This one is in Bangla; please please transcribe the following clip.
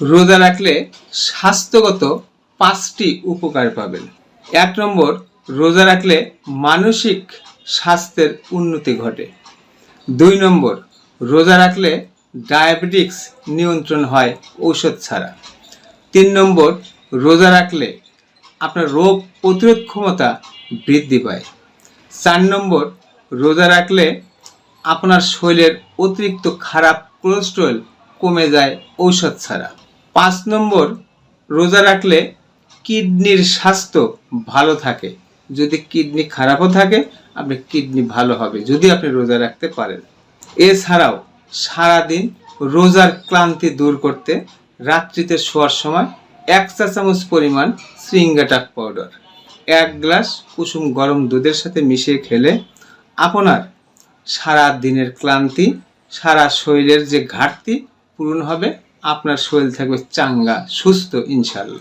রোজা রাখলে স্বাস্থ্যগত পাঁচটি উপকার পাবেন। এক নম্বর, রোজা রাখলে মানসিক স্বাস্থ্যের উন্নতি ঘটে। দুই নম্বর, রোজা রাখলে ডায়াবেটিক্স নিয়ন্ত্রণ হয় ঔষধ ছাড়া। তিন নম্বর, রোজা রাখলে আপনার রোগ প্রতিরোধ ক্ষমতা বৃদ্ধি পায়। চার নম্বর, রোজা রাখলে আপনার শরীরের অতিরিক্ত খারাপ কোলেস্ট্রল কমে যায় ঔষধ ছাড়া। পাঁচ নম্বর, রোজা রাখলে কিডনির স্বাস্থ্য ভালো থাকে। যদি কিডনি খারাপও থাকে, আপনি কিডনি ভালো হবে, যদি আপনি রোজা রাখতে পারেন। এছাড়াও সারাদিন রোজার ক্লান্তি দূর করতে রাত্রিতে শোয়ার সময় এক চা চামচ পরিমাণ শৃঙ্গাটাক পাউডার, এক গ্লাস কুসুম গরম দুধের সাথে মিশিয়ে খেলে আপনার সারা দিনের ক্লান্তি, সারা শরীরের যে ঘাটতি পূরণ হবে। আপনার শরীর থাকবে চাঙ্গা সুস্থ ইনশাল্লাহ